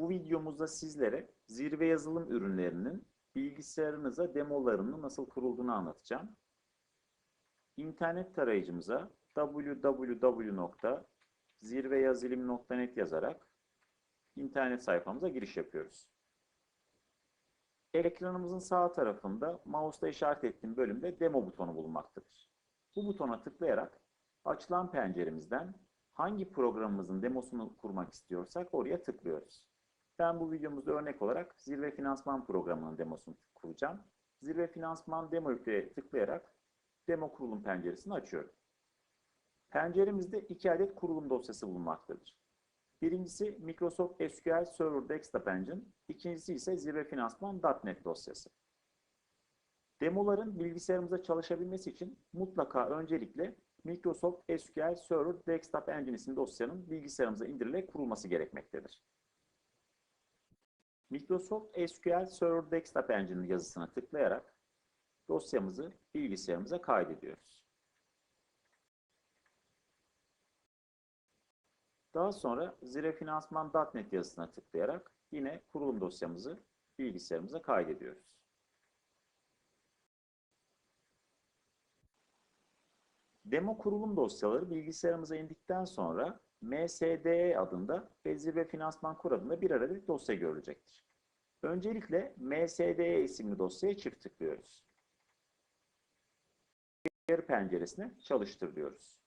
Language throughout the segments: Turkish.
Bu videomuzda sizlere zirve yazılım ürünlerinin bilgisayarınıza demolarını nasıl kurulduğunu anlatacağım. İnternet tarayıcımıza www.zirveyazılım.net yazarak internet sayfamıza giriş yapıyoruz. Ekranımızın sağ tarafında mouse'la işaret ettiğim bölümde demo butonu bulunmaktadır. Bu butona tıklayarak açılan penceremizden hangi programımızın demosunu kurmak istiyorsak oraya tıklıyoruz. Ben bu videomuzda örnek olarak Zirve Finansman programının demosunu kuracağım. Zirve Finansman demo yükleye tıklayarak demo kurulum penceresini açıyorum. Penceremizde iki adet kurulum dosyası bulunmaktadır. Birincisi Microsoft SQL Server Desktop Engine, ikincisi ise Zirve Finansman.NET dosyası. Demoların bilgisayarımıza çalışabilmesi için mutlaka öncelikle Microsoft SQL Server Desktop Engine isimli dosyanın bilgisayarımıza indirilerek kurulması gerekmektedir. Microsoft SQL Server Desktop Engine yazısına tıklayarak dosyamızı bilgisayarımıza kaydediyoruz. Daha sonra zirefinansman.net yazısına tıklayarak yine kurulum dosyamızı bilgisayarımıza kaydediyoruz. Demo kurulum dosyaları bilgisayarımıza indikten sonra MSDE adında ve Zirve Finansman Kur adında bir adet dosya görülecektir. Öncelikle MSDE isimli dosyaya çift tıklıyoruz. Uyarı penceresine çalıştır diyoruz.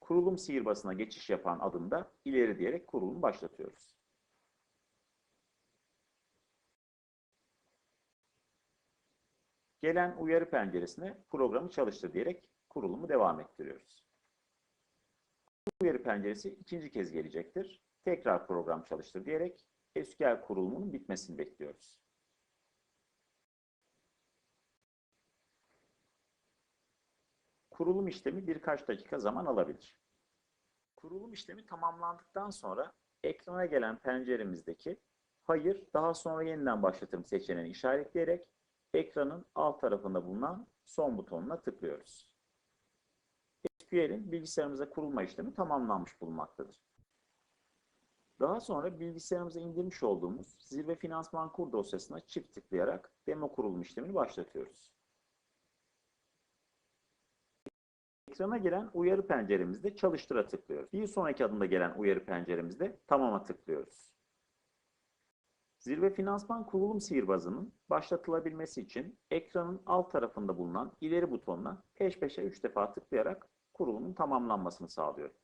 Kurulum sihirbasına geçiş yapan adımda ileri diyerek kurulumu başlatıyoruz. Gelen uyarı penceresine programı çalıştır diyerek kurulumu devam ettiriyoruz. Uyarı penceresi ikinci kez gelecektir. Tekrar program çalıştır diyerek SQL kurulumunun bitmesini bekliyoruz. Kurulum işlemi birkaç dakika zaman alabilir. Kurulum işlemi tamamlandıktan sonra ekrana gelen penceremizdeki hayır daha sonra yeniden başlatırım seçeneğini işaretleyerek ekranın alt tarafında bulunan son butonuna tıklıyoruz. SQL'in bilgisayarımıza kurulma işlemi tamamlanmış bulunmaktadır. Daha sonra bilgisayarımıza indirmiş olduğumuz Zirve Finansman Kur dosyasına çift tıklayarak demo kurulum işlemini başlatıyoruz. Ekrana gelen uyarı penceremizde çalıştıra tıklıyoruz. Bir sonraki adımda gelen uyarı penceremizde tamama tıklıyoruz. Zirve Finansman Kurulum Sihirbazı'nın başlatılabilmesi için ekranın alt tarafında bulunan ileri butonuna peş peşe 3 defa tıklayarak kurulumun tamamlanmasını sağlıyorum.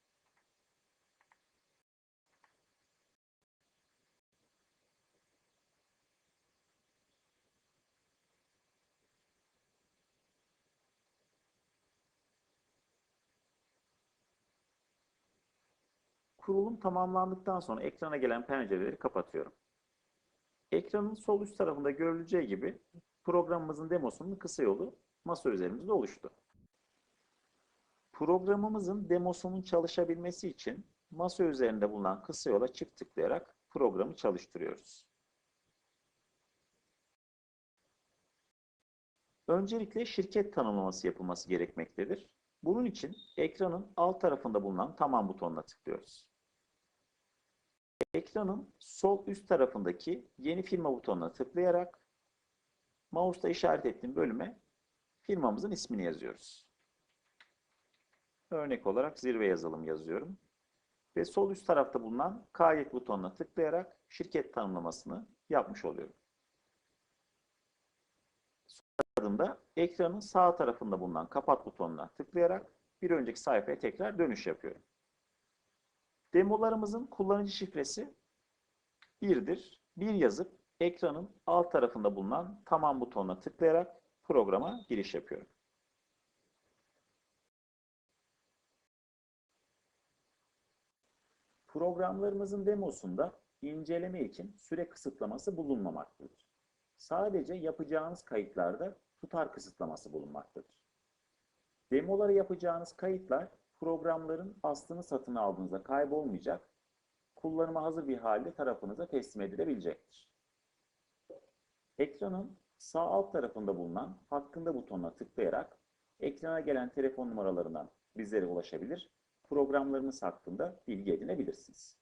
Kurulum tamamlandıktan sonra ekrana gelen pencereleri kapatıyorum. Ekranın sol üst tarafında görüleceği gibi programımızın demosunun kısa yolu masa üzerimizde oluştu. Programımızın demosunun çalışabilmesi için masa üzerinde bulunan kısa yola çift tıklayarak programı çalıştırıyoruz. Öncelikle şirket tanımlaması yapılması gerekmektedir. Bunun için ekranın alt tarafında bulunan tamam butonuna tıklıyoruz. Ekranın sol üst tarafındaki yeni firma butonuna tıklayarak mouse'la işaret ettiğim bölüme firmamızın ismini yazıyoruz. Örnek olarak zirve yazılım yazıyorum. Ve sol üst tarafta bulunan kaydet butonuna tıklayarak şirket tanımlamasını yapmış oluyorum. Sonrasında ekranın sağ tarafında bulunan kapat butonuna tıklayarak bir önceki sayfaya tekrar dönüş yapıyorum. Demolarımızın kullanıcı şifresi 1'dir. 1 yazıp ekranın alt tarafında bulunan tamam butonuna tıklayarak programa giriş yapıyorum. Programlarımızın demosunda inceleme için süre kısıtlaması bulunmamaktadır. Sadece yapacağınız kayıtlarda tutar kısıtlaması bulunmaktadır. Demoları yapacağınız kayıtlar programların aslını satın aldığınızda kaybolmayacak, kullanıma hazır bir halde tarafınıza teslim edilebilecektir. Ekranın sağ alt tarafında bulunan hakkında butonuna tıklayarak ekrana gelen telefon numaralarından bizlere ulaşabilir, programlarınız hakkında bilgi edinebilirsiniz.